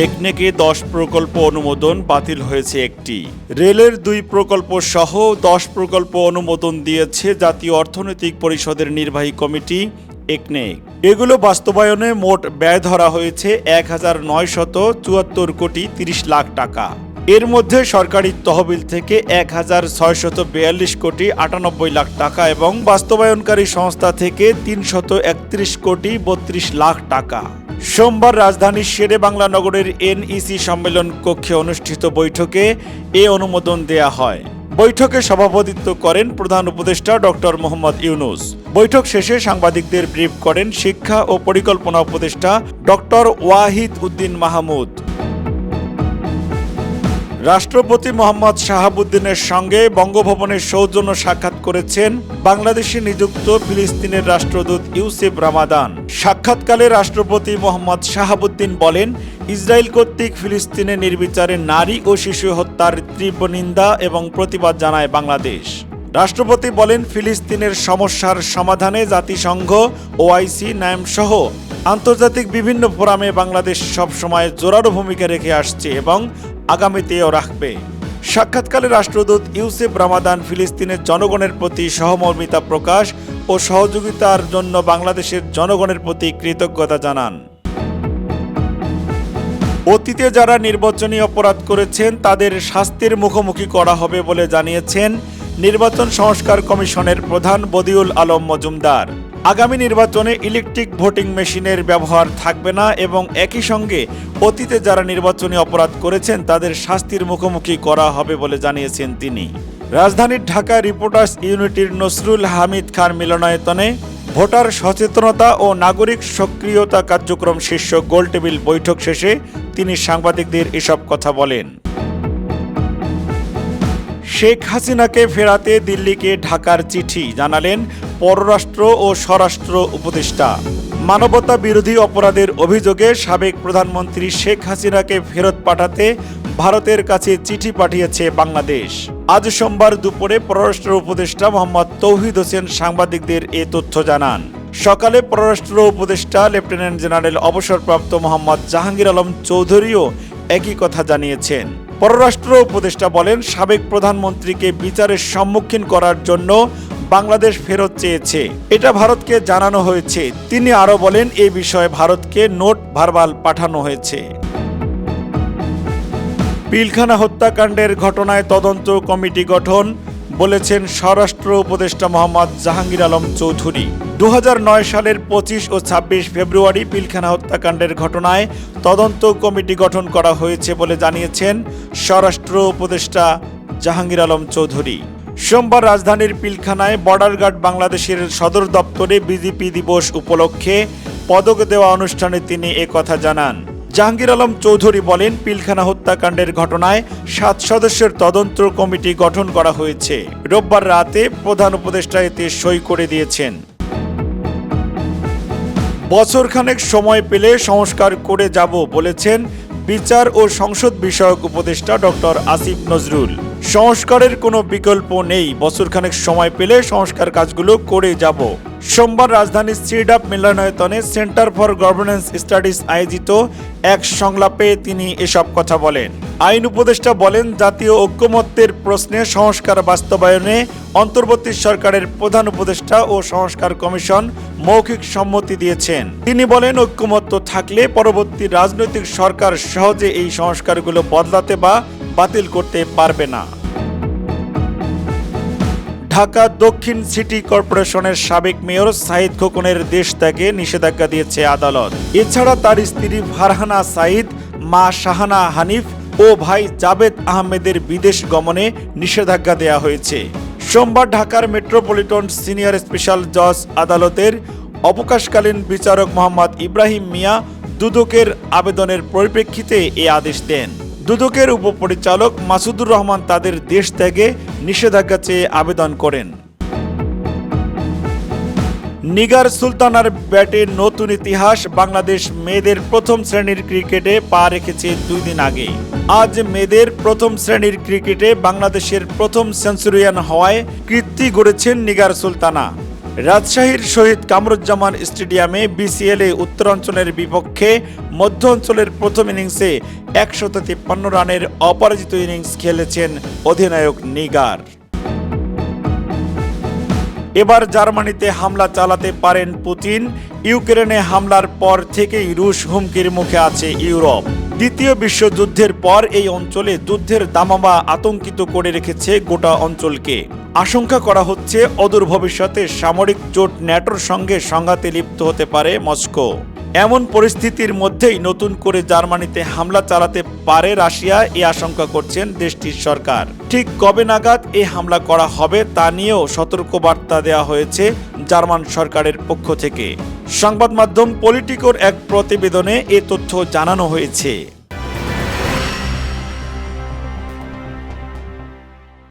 একনেকে দশ প্রকল্প অনুমোদন বাতিল হয়েছে একটি। রেলের দুই প্রকল্প সহ দশ প্রকল্প অনুমোদন দিয়েছে জাতীয় অর্থনৈতিক পরিষদের নির্বাহী কমিটি একনেক এগুলো বাস্তবায়নে মোট ব্যয় ধরা হয়েছে এক হাজার নয়শত চুয়াত্তর কোটি তিরিশ লাখ টাকা। এর মধ্যে সরকারি তহবিল থেকে এক হাজার ছয়শত বিয়াল্লিশ কোটি আটানব্বই লাখ টাকা এবং বাস্তবায়নকারী সংস্থা থেকে তিনশত একত্রিশ কোটি বত্রিশ লাখ টাকা। সোমবার রাজধানীর শেরে বাংলা নগরের এনইসি সম্মেলন কক্ষে অনুষ্ঠিত বৈঠকে এ অনুমোদন দেয়া হয়। বৈঠকে সভাপতিত্ব করেন প্রধান উপদেষ্টা ডক্টর মোহাম্মদ ইউনুস। বৈঠক শেষে সাংবাদিকদের ব্রিফ করেন শিক্ষা ও পরিকল্পনা উপদেষ্টা ডক্টর ওয়াহিদ উদ্দিন মাহমুদ। রাষ্ট্রপতি মোহাম্মদ শাহাবুদ্দিনের সঙ্গে বঙ্গভবনে সৌজন্য সাক্ষাৎ করেছেন বাংলাদেশে নিযুক্ত ফিলিস্তিনের রাষ্ট্রদূত ইউসেফ রামাদান। সাক্ষাৎকালে রাষ্ট্রপতি মোহাম্মদ শাহাবুদ্দিন বলেন, ইসরায়েল কর্তৃক ফিলিস্তিনে নির্বিচারে নারী ও শিশু হত্যার তীব্র নিন্দা এবং প্রতিবাদ জানায় বাংলাদেশ। রাষ্ট্রপতি বলেন, ফিলিস্তিনের সমস্যার সমাধানে জাতিসংঘ, ওআইসি নায়াম সহ আন্তর্জাতিক বিভিন্ন ফোরামে বাংলাদেশ সবসময় জোরালো ভূমিকা রেখে আসছে এবং আগামীতেও রাখবে। সাক্ষাৎকালে রাষ্ট্রদূত ইউসেফ রামাদান ফিলিস্তিনের জনগণের প্রতি সহমর্মিতা প্রকাশ ও সহযোগিতার জন্য বাংলাদেশের জনগণের প্রতি কৃতজ্ঞতা জানান। অতীতে যারা নির্বাচনী অপরাধ করেছেন, তাদের শাস্তির মুখোমুখি করা হবে বলে জানিয়েছেন নির্বাচন সংস্কার কমিশনের প্রধান বদিউল আলম মজুমদার। আগামী নির্বাচনে ইলেকট্রিক ভোটিং মেশিনের ব্যবহার থাকবে না এবং একই সঙ্গে অতীতে যারা নির্বাচনী অপরাধ করেছেন, তাদের শাস্তির মুখোমুখি করা হবে বলে জানিয়েছেন তিনি। রাজধানীর ঢাকা রিপোর্টার্স ইউনিটির নসরুল হামিদ খান মিলনায়তনে ভোটার সচেতনতা ও নাগরিক সক্রিয়তা কার্যক্রম শীর্ষক গোলটেবিল বৈঠক শেষে তিনি সাংবাদিকদের এসব কথা বলেন। শেখ হাসিনাকে ফেরাতে দিল্লিকে ঢাকার চিঠি জানালেন পররাষ্ট্র ও স্বরাষ্ট্র উপদেষ্টা। মানবতা বিরোধী অপরাধের অভিযোগে সাবেক প্রধানমন্ত্রী শেখ হাসিনাকে ফেরত পাঠাতে ভারতের কাছে চিঠি পাঠিয়েছে বাংলাদেশ। আজ সোমবার দুপুরে পররাষ্ট্র উপদেষ্টা মোহাম্মদ তৌহিদ হোসেন সাংবাদিকদের এ তথ্য জানান। সকালে পররাষ্ট্র উপদেষ্টা, লেফটেন্যান্ট জেনারেল অবসরপ্রাপ্ত মোহাম্মদ জাহাঙ্গীর আলম চৌধুরীও একই কথা জানিয়েছেন। পররাষ্ট্র উপদেষ্টা বলেন, সাবেক প্রধানমন্ত্রীকে বিচারের সম্মুখীন করার জন্য বাংলাদেশ ফেরত চেয়েছে। এটা ভারতকে জানানো হয়েছে। তিনি আরও বলেন, এ বিষয়ে ভারতকে নোট ভারবাল পাঠানো হয়েছে। পিলখানা হত্যাকাণ্ডের ঘটনায় তদন্ত কমিটি গঠন, বলেছেন স্বরাষ্ট্র উপদেষ্টা মোহাম্মদ জাহাঙ্গীর আলম চৌধুরী। দু হাজার নয় সালের পঁচিশ ও ছাব্বিশ ফেব্রুয়ারি পিলখানা হত্যাকাণ্ডের ঘটনায় তদন্ত কমিটি গঠন করা হয়েছে বলে জানিয়েছেন স্বরাষ্ট্র উপদেষ্টা জাহাঙ্গীর আলম চৌধুরী। সোমবার রাজধানীর পিলখানায় বর্ডার গার্ড বাংলাদেশের সদর দপ্তরে বিজেপি দিবস উপলক্ষে পদক দেওয়া অনুষ্ঠানে তিনি কথা জানান। জাহাঙ্গীর আলম চৌধুরী বলেন, পিলখানা হত্যাকাণ্ডের ঘটনায় সাত সদস্যের তদন্ত কমিটি গঠন করা হয়েছে। রোববার রাতে প্রধান উপদেষ্টা এতে সই করে দিয়েছেন। বছরখানেক সময় পেলে সংস্কার করে যাব বলেছেন বিচার ও সংসদ বিষয়ক উপদেষ্টা ডক্টর আসিফ নজরুল। সংস্কারের কোনো বিকল্প নেই, বছরখানেক সময় পেলে সংস্কার কাজগুলো করে যাব। সোমবার রাজধানীর সিডাপ মিলনায়তনে সেন্টার ফর গভর্নেন্স স্টাডিজ আয়োজিত এক সংলাপে তিনি এসব কথা বলেন। আইন উপদেষ্টা বলেন, জাতীয় ঐক্যমত্যের প্রশ্নে সংস্কার বাস্তবায়নে অন্তর্বর্তী সরকারের প্রধান উপদেষ্টা ও সংস্কার কমিশন মৌখিক সম্মতি দিয়েছেন। তিনি বলেন, ঐক্যমত্য থাকলে পরবর্তী রাজনৈতিক সরকার সহজে এই সংস্কারগুলো বদলাতে বা বাতিল করতে পারবে না। ঢাকা দক্ষিণ সিটি কর্পোরেশনের সাবেক মেয়র সাইদ খোকনের দেশ ত্যাগে নিষেধাজ্ঞা দিয়েছে আদালত। এছাড়া তার স্ত্রী ফারহানা সাইদ, মা শাহানা হানিফ ও ভাই জাবেদ আহমেদের বিদেশ গমনে নিষেধাজ্ঞা দেয়া হয়েছে। সোমবার ঢাকার মেট্রোপলিটন সিনিয়র স্পেশাল জজ আদালতের অবকাশকালীন বিচারক মোহাম্মদ ইব্রাহিম মিয়া দুদকের আবেদনের পরিপ্রেক্ষিতে এ আদেশ দেন। দুদকের উপপরিচালক মাসুদুর রহমান তাদের দেশ ত্যাগে নিষেধাজ্ঞা চেয়ে আবেদন করেন। নিগার সুলতানার ব্যাটে নতুন ইতিহাস, বাংলাদেশ মেয়েদের প্রথম শ্রেণির ক্রিকেটে পা রেখেছে দুই দিন আগে। আজ মেয়েদের প্রথম শ্রেণির ক্রিকেটে বাংলাদেশের প্রথম সেঞ্চুরিয়ান হওয়ায় কীর্তি গড়েছেন নিগার সুলতানা। রাজশাহীর শহীদ কামরুজ্জামান স্টেডিয়ামে বিসিএলে উত্তরাঞ্চলের বিপক্ষে মধ্য অঞ্চলের প্রথম ইনিংসে একশত তিপ্পান্ন রানের অপরাজিত ইনিংস খেলেছেন অধিনায়ক নিগার। এবার জার্মানিতে হামলা চালাতে পারেন পুতিন। ইউক্রেনে হামলার পর থেকেই রুশ হুমকির মুখে আছে ইউরোপ। দ্বিতীয় বিশ্বযুদ্ধের পর এই অঞ্চলে যুদ্ধের দামামা আতঙ্কিত করে রেখেছে গোটা অঞ্চলকে। আশঙ্কা করা হচ্ছে অদূর ভবিষ্যতে সামরিক জোট ন্যাটোর সঙ্গে সংঘাতে লিপ্ত হতে পারে মস্কো। এমন পরিস্থিতির মধ্যেই নতুন করে জার্মানিতে হামলা চালাতে পারে রাশিয়া, এ আশঙ্কা করছেন দেশটির সরকার। ঠিক কবে নাগাদ এ হামলা করা হবে তা নিয়েও সতর্কবার্তা দেওয়া হয়েছে জার্মান সরকারের পক্ষ থেকে। সংবাদ মাধ্যম পলিটিকোর এক প্রতিবেদনে এ তথ্য জানানো হয়েছে।